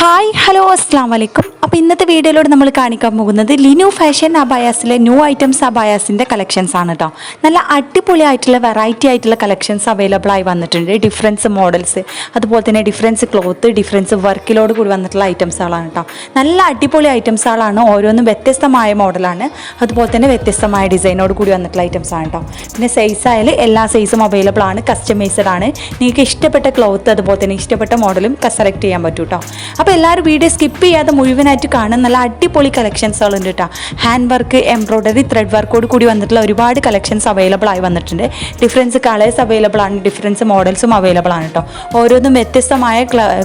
Hi hello അസ്സാം വലൈക്കും അപ്പോൾ ഇന്നത്തെ വീഡിയോയിലൂടെ നമ്മൾ കാണിക്കാൻ പോകുന്നത് ലിനു ഫാഷൻ അബായാസിലെ ന്യൂ ഐറ്റംസ് അബായാസിന്റെ കളക്ഷൻസ് ആണ് കേട്ടോ നല്ല അടിപൊളി ആയിട്ടുള്ള വെറൈറ്റി ആയിട്ടുള്ള കളക്ഷൻസ് അവൈലബിൾ ആയി വന്നിട്ടുണ്ട്. ഡിഫറൻസ് മോഡൽസ് അതുപോലെ തന്നെ ഡിഫറൻസ് ക്ലോത്ത് ഡിഫറൻസ് വർക്കിലോട് കൂടി വന്നിട്ടുള്ള ഐറ്റംസുകളാണ് കേട്ടോ നല്ല അടിപൊളി ഐറ്റംസുകളാണ് ഓരോന്നും വ്യത്യസ്തമായ മോഡലാണ് അതുപോലെ തന്നെ വ്യത്യസ്തമായ ഡിസൈനോട് കൂടി വന്നിട്ടുള്ള ഐറ്റംസ് ആണ് കേട്ടോ പിന്നെ സൈസ് ആയാലും എല്ലാ സൈസും അവൈലബിൾ ആണ്. കസ്റ്റമൈസ്ഡ് ആണ്. നിങ്ങൾക്ക് ഇഷ്ടപ്പെട്ട ക്ലോത്ത് അതുപോലെ തന്നെ ഇഷ്ടപ്പെട്ട മോഡലും സെലക്ട് ചെയ്യാൻ പറ്റും കേട്ടോ അപ്പോൾ എല്ലാവരും വീഡിയോ സ്കിപ്പ് ചെയ്യാതെ മുഴുവനായിട്ട് കാണാൻ നല്ല അടിപൊളി കളക്ഷൻസുകളുണ്ട് കേട്ടോ. ഹാൻഡ് വർക്ക് എംബ്രോയ്ഡറി ത്രെഡ് വർക്കോട് കൂടി വന്നിട്ടുള്ള ഒരുപാട് കളക്ഷൻസ് അവൈലബിൾ ആയി വന്നിട്ടുണ്ട്. ഡിഫറൻസ് കളേഴ്സ് അവൈലബിൾ ആണ് ഡിഫറൻസ് മോഡൽസും അവൈലബിൾ ആണ് കേട്ടോ. ഓരോന്നും വ്യത്യസ്തമായ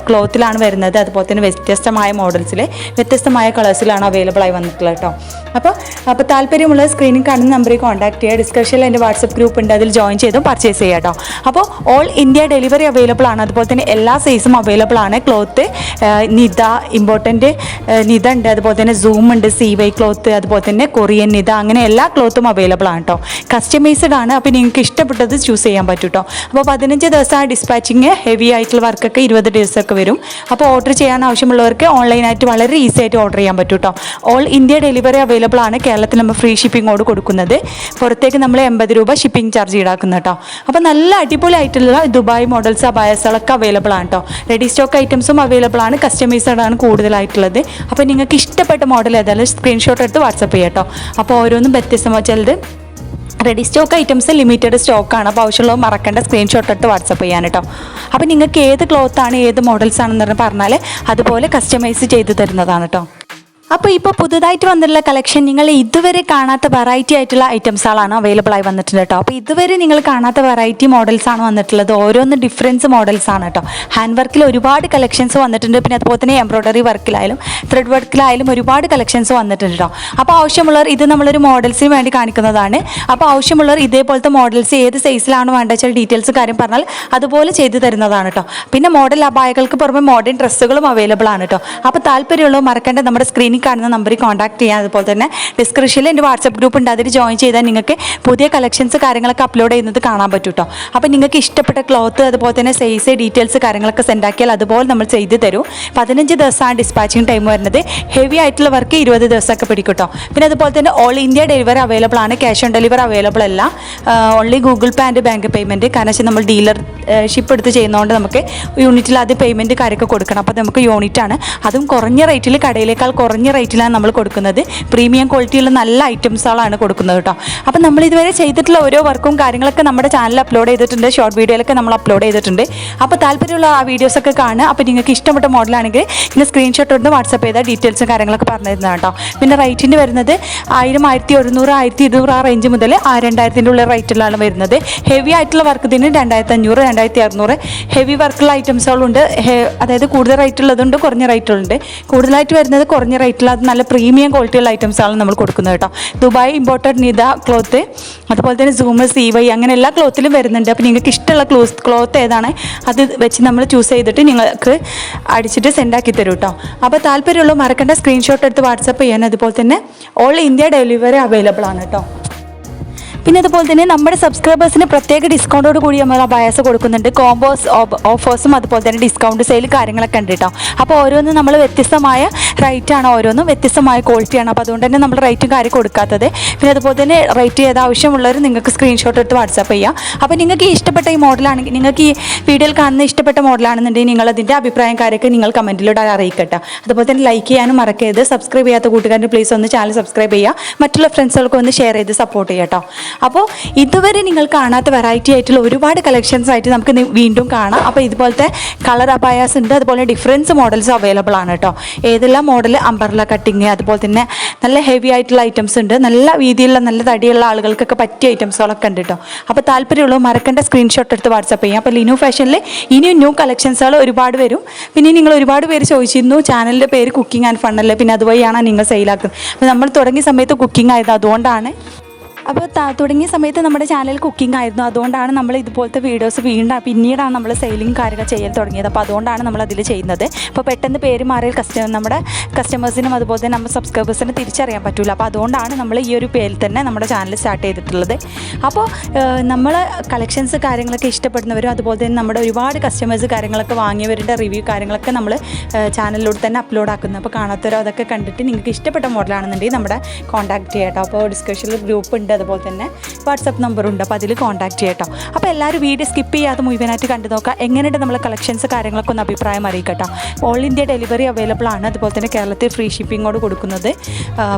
ക്ലോത്തിലാണ് വരുന്നത്. അതുപോലെ തന്നെ വ്യത്യസ്തമായ മോഡൽസിൽ വ്യത്യസ്തമായ കളേഴ്സിലാണ് അവൈലബിൾ ആയി വന്നിട്ടുള്ളത് കേട്ടോ. അപ്പോൾ അപ്പോൾ താല്പര്യമുള്ള സ്ക്രീനിൽ കാണുന്ന നമ്പറിൽ കോൺടാക്ട് ചെയ്യുക. ഡിസ്കഷനിൽ എന്റെ വാട്സപ്പ് ഗ്രൂപ്പ് ഉണ്ട്. അതിൽ ജോയിൻ ചെയ്തും പർച്ചേസ് ചെയ്യുക കേട്ടോ. അപ്പോൾ ഓൾ ഇന്ത്യ ഡെലിവറി അവൈലബിൾ ആണ്. അതുപോലെ തന്നെ എല്ലാ സൈസും അവൈലബിൾ ആണ്. ക്ലോത്ത് നിത ഇമ്പോർട്ടന്റ് നിത ഉണ്ട്. അതുപോലെ തന്നെ സൂം ഉണ്ട് സി വൈ ക്ലോത്ത് അതുപോലെ തന്നെ കൊറിയൻ നിത അങ്ങനെ എല്ലാ ക്ലോത്തും അവൈലബിൾ ആണ് കേട്ടോ കസ്റ്റമൈസ്ഡ് ആണ്. അപ്പോൾ നിങ്ങൾക്ക് ഇഷ്ടപ്പെട്ടത് ചൂസ് ചെയ്യാൻ പറ്റും കേട്ടോ അപ്പോൾ പതിനഞ്ച് ദിവസം ഡിസ്പാച്ചിങ് ഹെവി ആയിട്ടുള്ള വർക്കൊക്കെ ഇരുപത് ദിവസമൊക്കെ വരും. അപ്പോൾ ഓർഡർ ചെയ്യാൻ ആവശ്യമുള്ളവർക്ക് ഓൺലൈനായിട്ട് വളരെ ഈസി ആയിട്ട് ഓർഡർ ചെയ്യാൻ പറ്റും കേട്ടോ ഓൾ ഇന്ത്യ ഡെലിവറി അവൈലബിൾ ആണ് കേരളത്തിൽ നമ്മൾ ഫ്രീ ഷിപ്പിങ്ങോട് കൊടുക്കുന്നത്. പുറത്തേക്ക് നമ്മൾ എൺപത് രൂപ ഷിപ്പിംഗ് ചാർജ് ഈടാക്കുന്നത് കേട്ടോ അപ്പോൾ നല്ല അടിപൊളി ആയിട്ടുള്ള ദുബായ് മോഡൽസ് അബായസുകളൊക്കെ അവൈലബിൾ ആണ് കേട്ടോ റെഡി സ്റ്റോക്ക് ഐറ്റംസും അവൈലബിൾ ആണ്. കസ്റ്റമൈസ്ഡ് ആണ് കൂടുതലായിട്ടുള്ളത്. അപ്പോൾ നിങ്ങൾക്ക് ഇഷ്ടപ്പെട്ട മോഡൽ ഏതായാലും സ്ക്രീൻഷോട്ട് എടുത്ത് വാട്സപ്പ് ചെയ്യാം കേട്ടോ അപ്പോൾ ഓരോന്നും വ്യത്യസ്തമായ ചിലത്. റെഡി സ്റ്റോക്ക് ഐറ്റംസ് ലിമിറ്റഡ് സ്റ്റോക്കാണ് അപ്പോൾ ആവശ്യമുള്ളത് മറക്കേണ്ട. സ്ക്രീൻഷോട്ട് എടുത്ത് വാട്സപ്പ് ചെയ്യാൻ കേട്ടോ അപ്പോൾ നിങ്ങൾക്ക് ഏത് ക്ലോത്താണ് ഏത് മോഡൽസ് ആണെന്ന് പറഞ്ഞാൽ അതുപോലെ കസ്റ്റമൈസ് ചെയ്ത് തരുന്നതാണ് കേട്ടോ അപ്പോൾ ഇപ്പോൾ പുതുതായിട്ട് വന്നിട്ടുള്ള കളക്ഷൻ നിങ്ങൾ ഇതുവരെ കാണാത്ത വെറൈറ്റി ആയിട്ടുള്ള ഐറ്റംസുകളാണ് അവൈലബിൾ ആയി വന്നിട്ടുണ്ട് കേട്ടോ. അപ്പോൾ ഇതുവരെ നിങ്ങൾ കാണാത്ത വെറൈറ്റി മോഡൽസ് ആണ് വന്നിട്ടുള്ളത്. ഓരോന്ന് ഡിഫറൻസ് മോഡൽസ് ആണ് കേട്ടോ. ഹാൻഡ് വർക്കിൽ ഒരുപാട് കളക്ഷൻസ് വന്നിട്ടുണ്ട്. പിന്നെ അതുപോലെ തന്നെ എംബ്രോയ്ഡറി വർക്കിലായാലും ത്രെഡ് വർക്കിലായാലും ഒരുപാട് കളക്ഷൻസ് വന്നിട്ടുണ്ട് കേട്ടോ. അപ്പോൾ ആവശ്യമുള്ളവർ ഇത് നമ്മളൊരു മോഡൽസിന് വേണ്ടി കാണിക്കുന്നതാണ്. അപ്പോൾ ആവശ്യമുള്ളവർ ഇതേപോലത്തെ മോഡൽസ് ഏത് സൈസിലാണ് വേണ്ടത് വെച്ചാൽ ഡീറ്റെയിൽസ് കാര്യം പറഞ്ഞാൽ അതുപോലെ ചെയ്തു തരുന്നതാണ് കേട്ടോ. പിന്നെ മോഡൽ അപായകൾക്ക് പുറമെ മോഡേൺ ഡ്രസ്സുകളും അവൈലബിൾ ആണ് കേട്ടോ. അപ്പോൾ താല്പര്യമുള്ളവർ മറക്കേണ്ട. നമ്മുടെ സ്ക്രീനിൽ കാണുന്ന നമ്പറിൽ കോൺടാക്ട് ചെയ്യാം. അതുപോലെ തന്നെ ഡിസ്ക്രിപ്ഷനിൽ എന്റെ വാട്സപ്പ് ഗ്രൂപ്പ് ഉണ്ട്. അതിൽ ജോയിൻ ചെയ്താൽ നിങ്ങൾക്ക് പുതിയ കളക്ഷൻസ് കാര്യങ്ങളൊക്കെ അപ്ലോഡ് ചെയ്യുന്നത് കാണാൻ പറ്റും കേട്ടോ അപ്പോൾ നിങ്ങൾക്ക് ഇഷ്ടപ്പെട്ട ക്ലോത്ത് അതുപോലെ തന്നെ സൈസ് ഡീറ്റെയിൽസ് കാര്യങ്ങളൊക്കെ സെൻഡ് ആക്കിയാൽ അതുപോലെ നമ്മൾ ചെയ്ത് തരും. പതിനഞ്ച് ദിവസമാണ് ഡിസ്പാച്ചിങ് ടൈം വരുന്നത്. ഹെവി ആയിട്ടുള്ള വർക്ക് ഇരുപത് ദിവസമൊക്കെ പിടിക്കും കേട്ടോ പിന്നെ അതുപോലെ തന്നെ ഓൾ ഇന്ത്യ ഡെലിവറി അവൈലബിൾ ആണ്. ക്യാഷ് ഓൺ ഡെലിവറി അവൈലബിൾ അല്ല. Only Google pay and bank payment കാരണം വെച്ചാൽ നമ്മൾ ഡീലർ ഷിപ്പ് എടുത്ത് ചെയ്യുന്നതുകൊണ്ട് നമുക്ക് യൂണിറ്റിൽ അത് പേയ്മെന്റ് കാര്യമൊക്കെ കൊടുക്കണം. അപ്പോൾ നമുക്ക് യൂണിറ്റ് ആണ്. അതും കുറഞ്ഞ റേറ്റിൽ കടയിലേക്കാൾ കുറഞ്ഞ റേറ്റിലാണ് നമ്മൾ കൊടുക്കുന്നത്. പ്രീമിയം ക്വാളിറ്റിയുള്ള നല്ല ഐറ്റംസുകളാണ് കൊടുക്കുന്നത് കേട്ടോ. അപ്പം നമ്മൾ ഇതുവരെ ചെയ്തിട്ടുള്ള ഓരോ വർക്കും കാര്യങ്ങളൊക്കെ നമ്മുടെ ചാനൽ അപ്ലോഡ് ചെയ്തിട്ടുണ്ട്. ഷോർട്ട് വീഡിയോയിലൊക്കെ നമ്മൾ അപ്ലോഡ് ചെയ്തിട്ടുണ്ട്. അപ്പോൾ താല്പര്യമുള്ള ആ വീഡിയോസൊക്കെ കാണുക. അപ്പോൾ നിങ്ങൾക്ക് ഇഷ്ടപ്പെട്ട മോഡലാണെങ്കിൽ ഇങ്ങനെ സ്ക്രീൻഷോട്ട് എടുത്ത് വാട്സപ്പ് ചെയ്താൽ ഡീറ്റെയിൽസും കാര്യങ്ങളൊക്കെ പറഞ്ഞു തരുന്നതാണ് കേട്ടോ. പിന്നെ റേറ്റിന് വരുന്നത് ആയിരം ആയിരത്തി ഒരുന്നൂറ് ആയിരത്തി ഇരുന്നൂറ് ആ റേഞ്ച് മുതൽ ആ രണ്ടായിരത്തിന്റെ ഉള്ള റേറ്റിലാണ് വരുന്നത്. ഹെവി ആയിട്ടുള്ള വർക്ക് ഇതിന് രണ്ടായിരത്തി അഞ്ഞൂറ് രണ്ടായിരത്തി അറുന്നൂറ് ഹെവി വർക്കുള്ള ഐറ്റംസുകളുണ്ട് അതായത് കൂടുതൽ റേറ്റ് ഉള്ളതുണ്ട് കുറഞ്ഞ റേറ്റുകളുണ്ട് കൂടുതലായിട്ട് വരുന്നത് കുറഞ്ഞ റേറ്റിൽ അത് നല്ല പ്രീമിയം ക്വാളിറ്റിയുള്ള ഐറ്റംസ് ആണ് നമ്മൾ കൊടുക്കുന്നത് കേട്ടോ. ദുബായ് ഇമ്പോർട്ടഡ് നിത ക്ലോത്ത് അതുപോലെ തന്നെ സൂമ് സി വൈ അങ്ങനെ എല്ലാ ക്ലോത്തിലും വരുന്നുണ്ട്. അപ്പോൾ നിങ്ങൾക്ക് ഇഷ്ടമുള്ള ക്ലോസ് ക്ലോത്ത് ഏതാണ് അത് വെച്ച് നമ്മൾ ചൂസ് ചെയ്തിട്ട് നിങ്ങൾക്ക് അടിച്ചിട്ട് സെൻഡ് ആക്കി തരും കേട്ടോ. അപ്പോൾ താല്പര്യമുള്ള മറക്കേണ്ട സ്ക്രീൻഷോട്ട് എടുത്ത് വാട്സപ്പ് ചെയ്യാൻ. അതുപോലെ തന്നെ ഓൾ ഇന്ത്യ ഡെലിവറി അവൈലബിൾ ആണ് കേട്ടോ. പിന്നെ അതുപോലെ തന്നെ നമ്മുടെ സബ്സ്ക്രൈബേഴ്സിന് പ്രത്യേക ഡിസ്കൗണ്ടോട് കൂടി നമ്മൾ ബയസ് കൊടുക്കുന്നുണ്ട്. കോംബോസ് ഓഫേഴ്സും അതുപോലെ തന്നെ ഡിസ്കൗണ്ട് സെയിൽ കാര്യങ്ങളൊക്കെ ഉണ്ട് കേട്ടോ. അപ്പോൾ ഓരോന്നും നമ്മൾ വ്യത്യസ്തമായ റേറ്റാണ് ഓരോന്നും? വ്യത്യസ്തമായ ക്വാളിറ്റിയാണ് അപ്പോൾ അതുകൊണ്ട് തന്നെ നമ്മൾ റേറ്റും കാര്യം കൊടുക്കാത്തത്. പിന്നെ അതുപോലെ തന്നെ റേറ്റ് ചെയ്ത് ആവശ്യമുള്ളവർ നിങ്ങൾക്ക് സ്ക്രീൻഷോട്ട് എടുത്ത് വാട്സാപ്പ് ചെയ്യാം. അപ്പോൾ നിങ്ങൾക്ക് ഇഷ്ടപ്പെട്ട ഈ മോഡലാണെങ്കിൽ നിങ്ങൾക്ക് ഈ വീഡിയോയിൽ കാണുന്ന ഇഷ്ടപ്പെട്ട മോഡലാണെന്നുണ്ടെങ്കിൽ നിങ്ങൾ അതിന്റെ അഭിപ്രായം കാര്യമൊക്കെ നിങ്ങൾ കമന്റിലൂടെ അറിയിക്കട്ടെ. അതുപോലെ തന്നെ ലൈക്ക് ചെയ്യാനും മറക്കരുത്. സബ്സ്ക്രൈബ് ചെയ്യാത്ത കൂട്ടുകാരന്റെ പ്ലീസ് ഒന്ന് ചാനൽ സബ്സ്ക്രൈബ് ചെയ്യുക. മറ്റുള്ള ഫ്രണ്ട്സുകൾക്ക് ഒന്ന് ഷെയർ ചെയ്ത് സപ്പോർട്ട് ചെയ്യാം കേട്ടോ അപ്പോൾ ഇതുവരെ നിങ്ങൾ കാണാത്ത വെറൈറ്റി ആയിട്ടുള്ള ഒരുപാട് കളക്ഷൻസ് ആയിട്ട് നമുക്ക് വീണ്ടും കാണാം. അപ്പോൾ ഇതുപോലത്തെ കളർ അബായാസ് ഉണ്ട്. അതുപോലെ ഡിഫറൻസ് മോഡൽസ് അവൈലബിൾ ആണ് കേട്ടോ ഏതെല്ലാം മോഡൽ അമ്പർല കട്ടിങ് അതുപോലെ തന്നെ നല്ല ഹെവി ആയിട്ടുള്ള ഐറ്റംസ് ഉണ്ട്. നല്ല വീതിയുള്ള നല്ല തടിയുള്ള ആളുകൾക്കൊക്കെ പറ്റിയ ഐറ്റംസുകളൊക്കെ ഉണ്ട് കേട്ടോ അപ്പോൾ താല്പര്യമുള്ളൂ മറക്കേണ്ട സ്ക്രീൻഷോട്ട് എടുത്ത് വാട്സപ്പ് ചെയ്യാം. അപ്പോൾ ലിനു ഫാഷനിൽ ഇനിയും ന്യൂ കളക്ഷൻസുകൾ ഒരുപാട് വരും. പിന്നെ നിങ്ങൾ ഒരുപാട് പേര് ചോദിച്ചിരുന്നു ചാനലിന്റെ പേര് കുക്കിംഗ് ആൻഡ് ഫണ്ണല്ലേ പിന്നെ അതുവഴിയാണ് നിങ്ങൾ സെയിലാക്കുന്നത് അപ്പോൾ നമ്മൾ തുടങ്ങിയ സമയത്ത് കുക്കിംഗ് ആയത് അതുകൊണ്ടാണ്. അപ്പോൾ തുടങ്ങിയ സമയത്ത് നമ്മുടെ ചാനൽ കുക്കിംഗ് ആയിരുന്നു. അതുകൊണ്ടാണ് നമ്മൾ ഇതുപോലത്തെ വീഡിയോസ് വീണ്ടും പിന്നീടാണ് നമ്മൾ സെയിലിംഗ് കാര്യങ്ങൾ ചെയ്യാൻ തുടങ്ങിയത്. അപ്പോൾ അതുകൊണ്ടാണ് നമ്മൾ അതിൽ ചെയ്യുന്നത്. അപ്പോൾ പെട്ടെന്ന് പേര് മാറിയ കസ്റ്റമർ നമ്മുടെ കസ്റ്റമേഴ്സിനും അതുപോലെ തന്നെ നമ്മുടെ സബ്സ്ക്രൈബേഴ്സിനും തിരിച്ചറിയാൻ പറ്റില്ല അപ്പോൾ അതുകൊണ്ടാണ് നമ്മൾ ഈ ഒരു പേരിൽ തന്നെ നമ്മുടെ ചാനൽ സ്റ്റാർട്ട് ചെയ്തിട്ടുള്ളത്. അപ്പോൾ നമ്മൾ കളക്ഷൻസ് കാര്യങ്ങളൊക്കെ ഇഷ്ടപ്പെടുന്നവരും അതുപോലെ തന്നെ നമ്മുടെ ഒരുപാട് കസ്റ്റമേഴ്സ് കാര്യങ്ങളൊക്കെ വാങ്ങിയവരുടെ റിവ്യൂ കാര്യങ്ങളൊക്കെ നമ്മൾ ചാനലിലൂടെ തന്നെ അപ്ലോഡ് ആക്കുന്നു. അപ്പോൾ കാണാത്തവരോ അതൊക്കെ കണ്ടിട്ട് നിങ്ങൾക്ക് ഇഷ്ടപ്പെട്ട മോഡലാണെന്നുണ്ടെങ്കിൽ നമ്മുടെ കോൺടാക്ട് ചെയ്യാം കേട്ടോ അപ്പോൾ ഡിസ്കഷനിൽ ഗ്രൂപ്പ് ഉണ്ട്. അതുപോലെ തന്നെ വാട്സപ്പ് നമ്പറുണ്ട് അപ്പോൾ അതിൽ കോൺടാക്ട് ചെയ്യട്ടോ അപ്പോൾ എല്ലാവരും വീഡിയോ സ്കിപ്പ് ചെയ്യാതെ മുഴുവനായിട്ട് കണ്ടു നോക്കുക. എങ്ങനെയുണ്ട് നമ്മളെ കളക്ഷൻസ് കാര്യങ്ങളൊക്കെ ഒന്ന് അഭിപ്രായം അറിയിക്കട്ടോ ഓൾ ഇന്ത്യ ഡെലിവറി അവൈലബിൾ ആണ്. അതുപോലെ തന്നെ കേരളത്തിൽ ഫ്രീ ഷിപ്പിങ്ങോട് കൊടുക്കുന്നത്.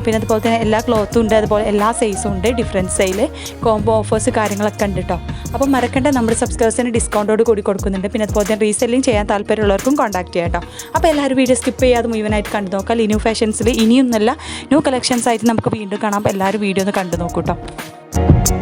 പിന്നെ അതുപോലെ തന്നെ എല്ലാ ക്ലോത്തും ഉണ്ട്. അതുപോലെ എല്ലാ സൈസും ഉണ്ട്. ഡിഫറൻസ് സൈൽ കോംബോ ഓഫേഴ്സ് കാര്യങ്ങളൊക്കെ ഉണ്ട് കേട്ടോ അപ്പോൾ മറക്കേണ്ട നമ്മുടെ സബ്സ്ക്രൈബേഴ്സിന് ഡിസ്കൗണ്ടോട് കൂടി കൊടുക്കുന്നുണ്ട്. പിന്നെ അതുപോലെ തന്നെ റീസെല്ലിംഗ് ചെയ്യാൻ താല്പര്യമുള്ളവർക്കും കോൺടാക്ട് ചെയ്യാം അപ്പോൾ എല്ലാവരും വീഡിയോ സ്കിപ്പ് ചെയ്യാതെ മുഴുവനായിട്ട് കണ്ടു നോക്കാം ലിനു ഫാഷൻസിൽ ഇനിയൊന്നല്ല ന്യൂ കളക്ഷൻസ് ആയിട്ട് നമുക്ക് വീണ്ടും കാണാം. എല്ലാവരും വീഡിയോ ഒന്ന് കണ്ടു നോക്കൂ കേട്ടോ